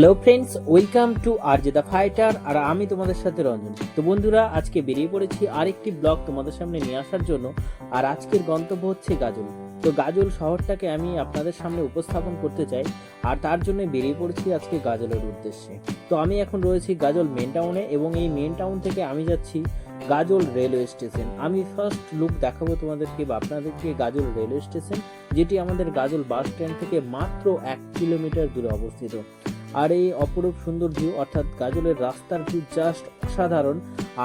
Hello friends welcome to R J the fighter আর আমি তোমাদের সাথে রঞ্জন। তো বন্ধুরা, আজকে বেরিয়ে পড়েছি আরেকটি ব্লগ তোমাদের সামনে নিয়ে আসার জন্য আর আজকের গন্তব্য হচ্ছে গাজল। তো গাজল শহরটাকে আমি আপনাদের সামনে উপস্থাপন করতে চাই আর তার জন্য বেরিয়ে পড়েছি আজকে গাজলের উদ্দেশ্যে। তো আমি এখন রয়েছি গাজল মেন টাউনে এবং এই মেন টাউন থেকে আমি যাচ্ছি গাজল রেলওয়ে স্টেশন আমি ফার্স্ট লুক দেখাবো তোমাদেরকে বা আপনাদেরকে গাজল রেলওয়ে স্টেশন যেটি আমাদের গাজল বাস স্ট্যান্ড থেকে মাত্র এক কিলোমিটার দূরে অবস্থিত। আর এই অপরূপ সুন্দর ভিউ অর্থাৎ গাজলের রাস্তার ভিউ জাস্ট অসাধারণ।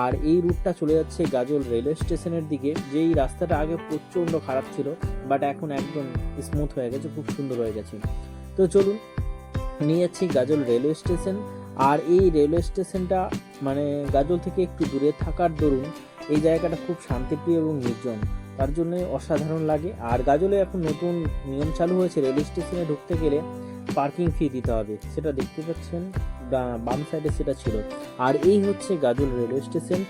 আর এই রুটটা চলে যাচ্ছে গাজল রেলওয়ে স্টেশনের দিকে। যেই রাস্তাটা আগে প্রচণ্ড খারাপ ছিল বাট এখন একদম স্মুথ হয়ে গেছে, খুব সুন্দর হয়ে গেছে। তো চলুন, নিয়ে যাচ্ছি গাজল রেলওয়ে স্টেশন আর এই রেলওয়ে স্টেশনটা মানে গাজল থেকে একটু দূরে থাকার দরুন, এই জায়গাটা খুব শান্তিপ্রিয় এবং নির্জন। তার জন্য অসাধারণ লাগে। আর গাজলে এখন নতুন নিয়ম চালু হয়েছে রেলওয়ে স্টেশনে ঢুকতে গেলে। পার্কিং ফি দিতে হবে। সেটা দেখতে পাচ্ছেন বাম সাইডে সেটা ছিল। আর এই হচ্ছে গাজল রেলওয়ে স্টেশন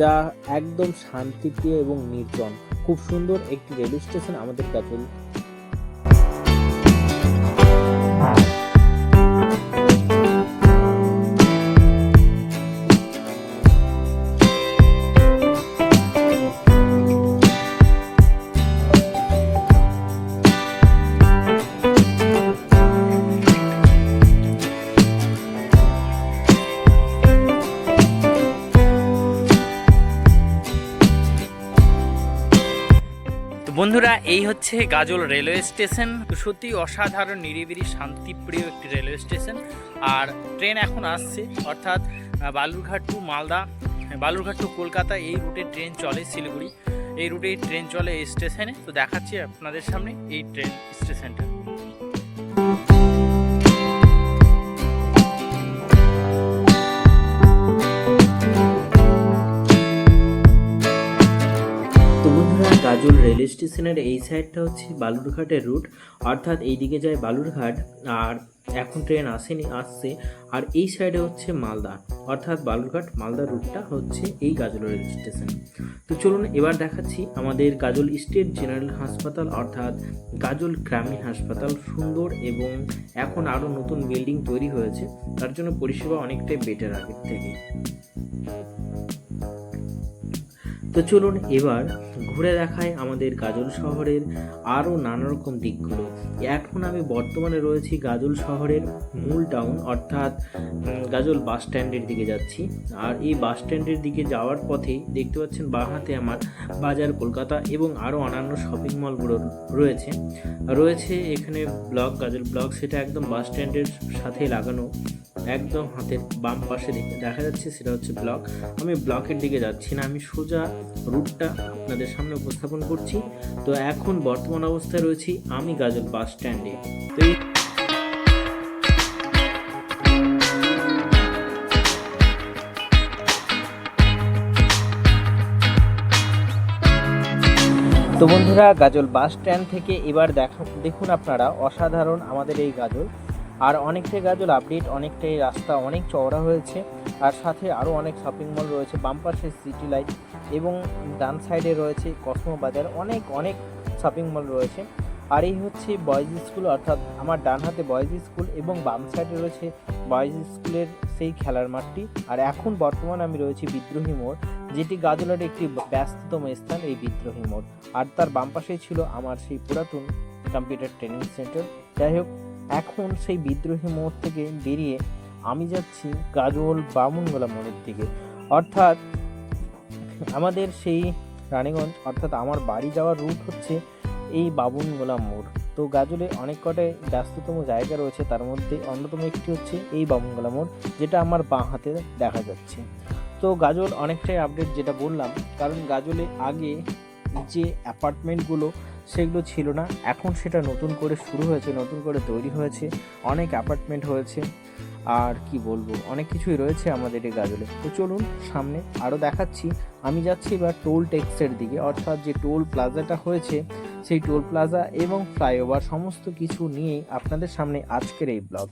যা একদম শান্তিপ্রিয় এবং নির্জন। খুব সুন্দর একটি রেলওয়ে স্টেশন আমাদের গাজল হচ্ছে গাজল রেলওয়ে স্টেশন। সত্যি অসাধারণ, নিরিবিলি, শান্তিপ্রিয় একটি রেলওয়ে স্টেশন। আর ট্রেন এখন আসছে, অর্থাৎ বালুরঘাট টু মালদা বালুরঘাট টু কলকাতা, এই রুটে ট্রেন চলে শিলিগুড়ি। এই রুটে ট্রেন চলে এই স্টেশনে। তো দেখাচ্ছি আপনাদের সামনে এই ট্রেন স্টেশনটা। বন্ধুরা রেল স্টেশনের এই সাইডটা হচ্ছে বালুরঘাটের রুট। অর্থাৎ এই দিকে যায় বালুরঘাট, আর এখন ট্রেন আসেনি, আসছে। আর এই সাইডে হচ্ছে মালদা। অর্থাৎ বালুরঘাট মালদা রুটটা হচ্ছে এই গাজল রেল স্টেশন। তো চলুন এবার দেখাচ্ছি আমাদের গাজল স্টেট জেনারেল হাসপাতাল, অর্থাৎ গাজল গ্রামীণ হাসপাতাল, সুন্দর এবং এখন আরও নতুন বিল্ডিং তৈরি হয়েছে। তার জন্য পরিষেবা অনেকটাই বেটার আগের থেকে। তো চলুন এবার ঘুরে দেখায় আমাদের গাজল শহরের আরও নানা রকম দিকগুলো। এখন আমি বর্তমানে রয়েছি গাজল শহরের মূল টাউন, অর্থাৎ গাজল বাস স্ট্যান্ডের দিকে যাচ্ছি। আর এই বাস স্ট্যান্ডের দিকে যাওয়ার পথেই দেখতে পাচ্ছেন বাঁ হাতে আমার বাজার কলকাতা এবং আরও অন্যান্য শপিং মলগুলো রয়েছে। রয়েছে এখানে ব্লক, গাজল ব্লক, সেটা একদম বাস স্ট্যান্ডের সাথে লাগানো। একদম হাতের বাম পাশে দেখে যাচ্ছে, সেটা হচ্ছে ব্লক। আমি ব্লকের দিকে যাচ্ছি না, আমি সোজা রুটটা আপনাদের সামনে উপস্থাপন করছি। তো এখন বর্তমান অবস্থায় রয়েছি আমি গাজল বাস স্ট্যান্ডে। তো এই তো বন্ধুরা, গাজল বাস স্ট্যান্ড থেকে এবার দেখা দেখুন আপনারা, অসাধারণ আমাদের এই গাজল। আর অনেকটাই গাজল আপডেট অনেকটাই রাস্তা, অনেক চওড়া হয়েছে। আর সাথে আরও অনেক শপিং মল রয়েছে, বাম সিটি লাইট এবং ডান সাইডে রয়েছে কসমো বাজার অনেক অনেক শপিং মল রয়েছে। আর এই হচ্ছে বয়েজ স্কুল অর্থাৎ আমার ডান হাতে বয়েজ স্কুল এবং বাম সাইডে রয়েছে বয়েজ স্কুলের সেই খেলার মাঠটি। আর এখন বর্তমানে আমি রয়েছি বিদ্রোহী মোড়, যেটি গাজলের একটি ব্যস্ততম স্থান এই বিদ্রোহী মোড়। আর তার বাম পাশেই ছিল আমার সেই পুরাতন কম্পিউটার ট্রেনিং সেন্টার যাই হোক এখন সেই বিদ্রোহী মোড় থেকে বেরিয়ে আমি যাচ্ছি গাজল বামুনগোলা মোড়ের দিকে। অর্থাৎ আমাদের সেই রানীগঞ্জ, অর্থাৎ আমার বাড়ি যাওয়ার রুট হচ্ছে এই বামুনগোলা মোড়। তো গাজলে অনেক কটাই ব্যস্ততম জায়গা রয়েছে, তার মধ্যে অন্যতম একটি হচ্ছে এই বামুনগোলা মোড়, যেটা আমার বাঁ হাতে দেখা যাচ্ছে। তো গাজল অনেকটাই আপডেট যেটা বললাম, কারণ গাজলে আগে যে অ্যাপার্টমেন্টগুলো সেগুলো ছিল না। এখন সেটা নতুন করে শুরু হয়েছে, নতুন করে তৈরি হয়েছে, অনেক অ্যাপার্টমেন্ট হয়েছে, আর কি বলব, অনেক কিছুই রয়েছে আমাদের এই গাজলে। তো চলুন সামনে আরও দেখাচ্ছি। আমি যাচ্ছি এবার টোল ট্যাক্সের দিকে, অর্থাৎ যে টোল প্লাজাটা হয়েছে, সেই টোল প্লাজা এবং ফ্লাইওভার সমস্ত কিছু নিয়েই আপনাদের সামনে আজকের এই ব্লগ।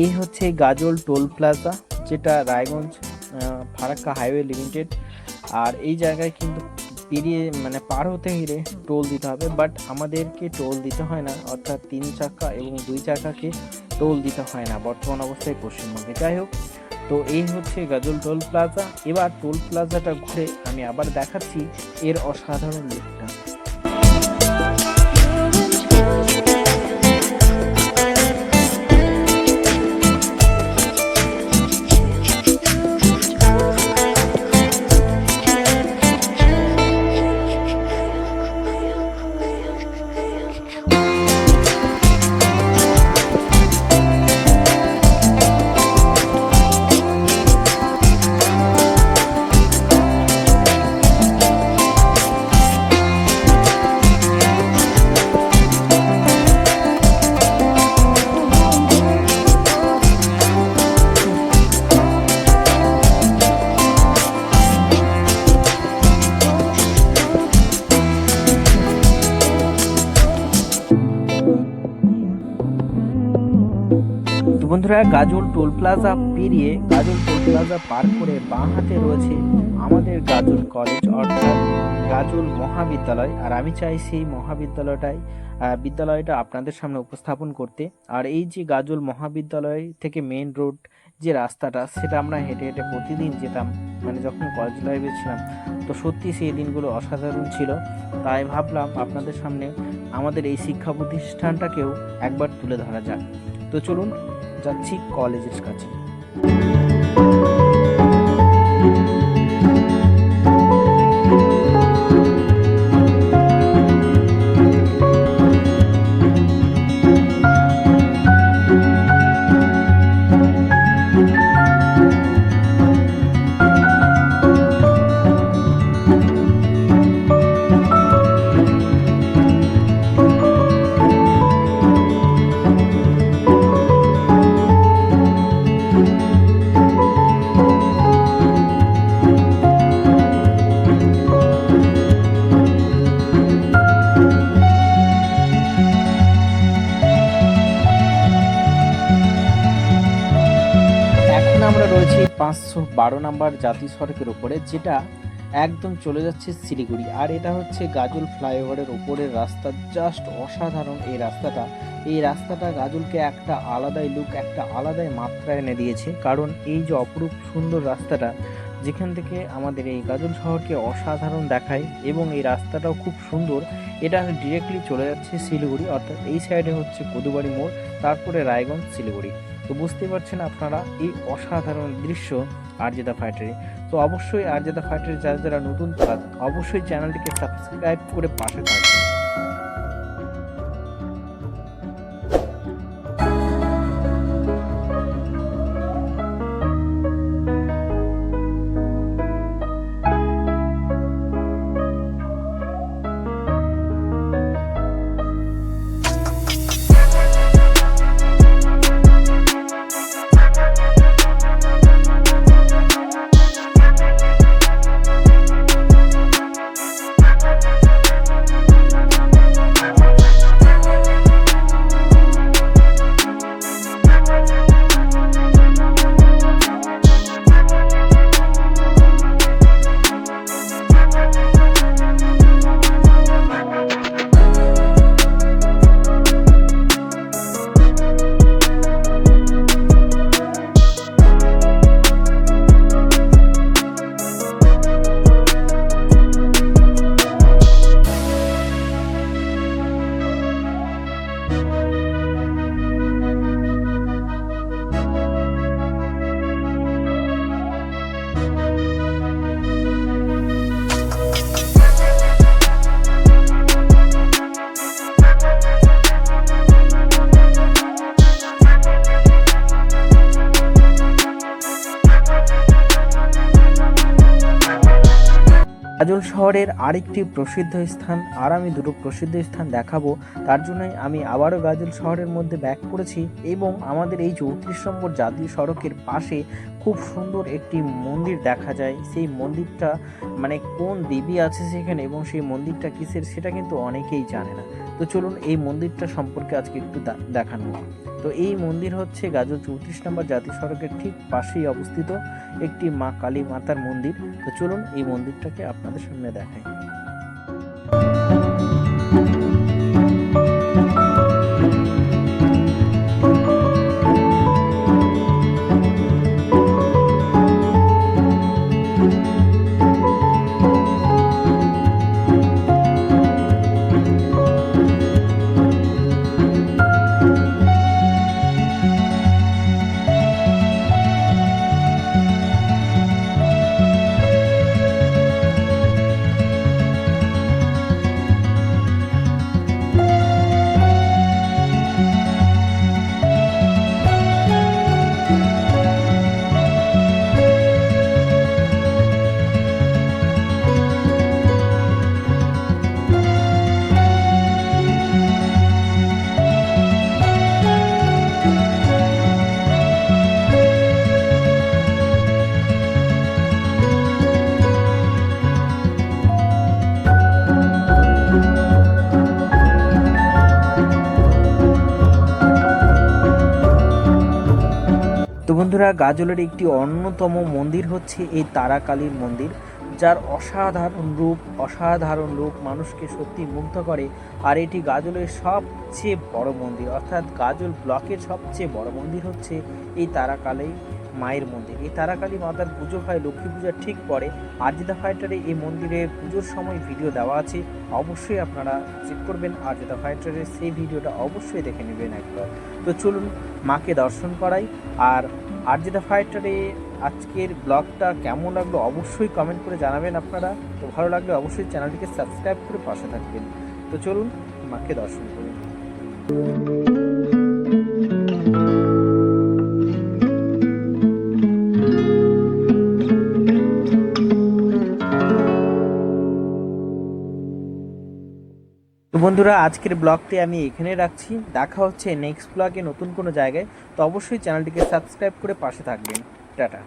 এই হচ্ছে গাজল টোল প্লাজা, যেটা রায়গঞ্জ ফারাক্কা হাইওয়ে লিমিটেড। আর এই জায়গায় কিন্তু পেরিয়ে মানে পার হতে গেলে টোল দিতে হবে, বাট আমাদেরকে টোল দিতে হয় না। অর্থাৎ তিন চাকা এবং দুই চাকাকে টোল দিতে হয় না, বর্তমান অবস্থায় পশ্চিমবঙ্গে। যাই হোক, তো এই হচ্ছে গাজল টোল প্লাজা। এবার টোল প্লাজাটা ঘুরে আমি আবার দেখাচ্ছি এর অসাধারণ লুকটা। বন্ধুরা, গাজল টোল প্লাজা পেরিয়ে গাজল টোল প্লাজা পার করে বাঁ হাতে রয়েছে আমাদের গাজল কলেজ, অর্থাৎ গাজল মহাবিদ্যালয়। আর আমি চাই সেই মহাবিদ্যালয়টাই বিদ্যালয়টা আপনাদের সামনে উপস্থাপন করতে। আর এই যে গাজল মহাবিদ্যালয় থেকে মেন রোড যে রাস্তাটা, সেটা আমরা হেঁটে হেঁটে প্রতিদিন যেতাম মানে যখন কলেজ লাইফে ছিলাম। তো সত্যি সেই দিনগুলো অসাধারণ ছিল। তাই ভাবলাম আপনাদের সামনে আমাদের এই শিক্ষা প্রতিষ্ঠানটাকেও একবার তুলে ধরা যাক। তো চলুন যাচ্ছি কলেজের কাছে। বারো নাম্বার জাতীয় সড়কের ওপরে যেটা একদম চলে যাচ্ছে শিলিগুড়ি। আর এটা হচ্ছে গাজল ফ্লাইওভারের ওপরের রাস্তা। জাস্ট অসাধারণ এই রাস্তাটা। এই রাস্তাটা গাজলকে একটা আলাদাই লুক একটা আলাদাই মাত্রা এনে দিয়েছে। কারণ এই যে অপরূপ সুন্দর রাস্তাটা, যেখান থেকে আমাদের এই গাজল শহরকে অসাধারণ দেখায় এবং এই রাস্তাটাও খুব সুন্দর, এটা ডিরেক্টলি চলে যাচ্ছে শিলিগুড়ি। অর্থাৎ এই সাইডে হচ্ছে কদুবাড়ি মোড়, তারপরে রায়গঞ্জ শিলিগুড়ি। তো বুঝতে পারছেন আপনারা এই অসাধারণ দৃশ্য আরজেদা ফাইটারি। তো অবশ্যই আরজেদা ফাইটারি যারা যারা নতুন অবশ্যই চ্যানেলটিকে সাবস্ক্রাইব করে পাশে থাকবেন। গাজল শহরের আরেকটি প্রসিদ্ধ স্থান, আর আমি দুটো প্রসিদ্ধ স্থান দেখাবো। তার জন্যই আমি আবারও গাজল শহরের মধ্যে ব্যাক করেছি এবং আমাদের এই চৌত্রিশ নম্বর জাতীয় সড়কের পাশে খুব সুন্দর একটি মন্দির দেখা যায়। সেই মন্দিরটা মানে কোন দেবী আছে সেখানে এবং সেই মন্দিরটা কিসের সেটা কিন্তু অনেকেই জানে না। তো চলুন এই মন্দিরটা সম্পর্কে আজকে একটু দেখানো তো এই মন্দির হচ্ছে গাজল চৌত্রিশ নম্বর জাতীয় সড়কের ঠিক পাশেই অবস্থিত একটি মা কালী মাতার মন্দির। তো চলুন এই মন্দিরটাকে আপনাদের সামনে দেখাই বন্ধুরা, গাজলের একটি অন্যতম মন্দির হচ্ছে এই তারাকালীর মন্দির, যার অসাধারণ রূপ অসাধারণ রূপ মানুষকে সত্যি মুগ্ধ করে। আর এটি গাজলের সবচেয়ে বড় মন্দির, অর্থাৎ গাজল ব্লকের সবচেয়ে বড় মন্দির হচ্ছে এই তারাকালী মায়ের মন্দির। এই তারাকালী মাতার পুজো হয়, লক্ষ্মী পূজার ঠিক পরে আরজিদা ফাইটারে এই মন্দিরে পুজোর সময় ভিডিও দেওয়া আছে। অবশ্যই আপনারা চেক করবেন আরজিদা ফাইটারের সেই ভিডিওটা অবশ্যই দেখে নেবেন একবার। তো চলুন, মাকে দর্শন করাই। আর আরজিদা ফাইটারে আজকের ব্লগটা কেমন লাগল অবশ্যই কমেন্ট করে জানাবেন আপনারা। তো ভালো লাগলে অবশ্যই চ্যানেলটিকে সাবস্ক্রাইব করে পাশে থাকবেন। তো চলুন, মাকে দর্শন করুন বন্ধুরা, আজকের ব্লগটি আমি এখানে রাখছি। দেখা হচ্ছে নেক্সট ব্লগে নতুন কোনো জায়গায়। তো অবশ্যই চ্যানেলটিকে সাবস্ক্রাইব করে পাশে থাকবেন। টাটা।